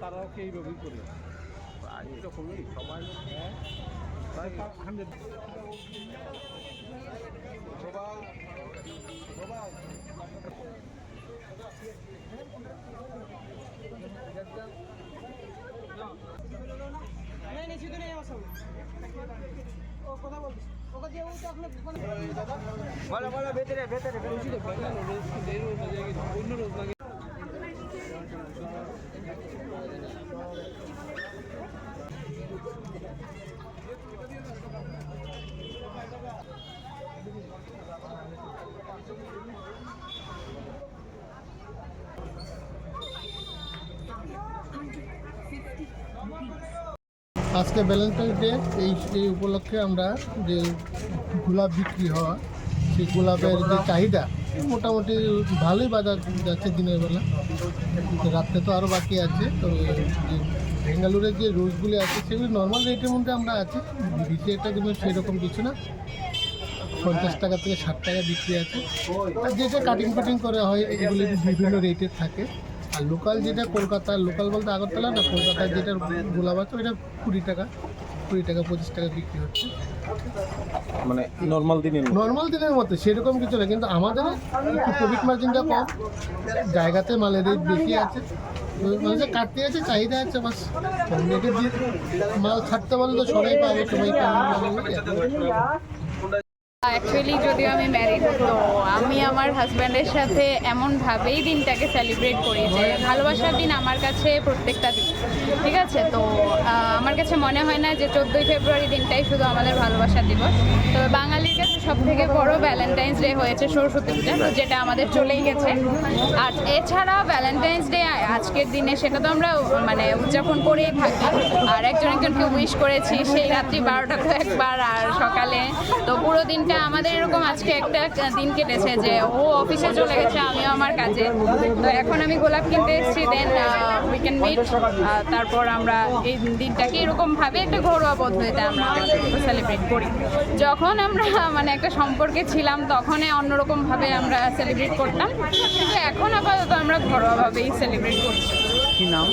তারাও কি এইভাবেই করবে এরকমই সবাই হ্যাঁ হান্ড্রেড বলো বলো ভেতরে ভেতরে অন্য রোজ লাগে আজকে ভ্যালেন্টাইন ডে এই এই উপলক্ষে আমরা যে গোলাপ বিক্রি হওয়া সেই গোলাপের যে চাহিদা, মোটামুটি ভালোই বাজার যাচ্ছে দিনের বেলা। রাত্রে তো আরও বাকি আছে, তো যে বেঙ্গালুরের যে রোজগুলি আছে, সেগুলি নর্মাল রেটের মধ্যে আমরা আছি। একটা কিন্তু সেরকম কিছু না। পঞ্চাশ টাকা থেকে ষাট টাকা বিক্রি আছে। আর যেটা কাটিং ফাটিং করা হয়, এগুলি বিভিন্ন রেটের থাকে। আর লোকাল যেটা কলকাতার লোকাল বলতে আগরতলা না কলকাতার যেটা আছে ওইটা কুড়ি টাকা কুড়ি টাকা পঁচিশ টাকা বিক্রি হচ্ছে। মানে নর্মাল দিনের নর্মাল দিনের মতো সেরকম কিছু না কিন্তু আমাদের একটু প্রফিট মার্জিনটা কম। জায়গাতে মালের রেট বেশি আছে। ওই মানুষের কাটতে আছে চাহিদা আছে বাস। কম রেটে দিয়ে মাল ছাড়তে পারলে তো সবাই পাবে সবাই পাবে অ্যাকচুয়ালি যদিও আমি ম্যারিড তো আমি আমার হাজব্যান্ডের সাথে এমনভাবেই দিনটাকে সেলিব্রেট করি যে ভালোবাসার দিন আমার কাছে প্রত্যেকটা দিন, ঠিক আছে? তো আমার কাছে মনে হয় না যে চোদ্দোই ফেব্রুয়ারি দিনটাই শুধু আমাদের ভালোবাসার দিবস। তো বাঙালির কাছে সব থেকে বড় ভ্যালেন্টাইন্স ডে হয়েছে সরস্বতী পূজা, যেটা আমাদের চলেই গেছে। আর এছাড়া ভ্যালেন্টাইন্স ডে আজকের দিনে সেটা তো আমরা মানে উদযাপন করেই থাকি। আর একজন একজনকে উইশ করেছি, সেই রাত্রি বারোটা তো একবার, আর সকালে তো পুরো দিনটা আমাদের এরকম আজকে একটা দিন কেটেছে যে ও অফিসে চলে গেছে, আমিও আমার কাজে। তো এখন আমি গোলাপ কিনতে এসেছি দেন উইকেন্ড মিট তারপর আমরা এই দিনটাকে এরকমভাবে একটা ঘরোয়া পদ্ধতিতে আমরা সেলিব্রেট করি। যখন আমরা মানে একটা সম্পর্কে ছিলাম তখনই অন্যরকমভাবে আমরা সেলিব্রেট করতাম। কিন্তু এখন আপাতত আমরা ঘরোয়াভাবেই সেলিব্রেট করছি। কি নাম?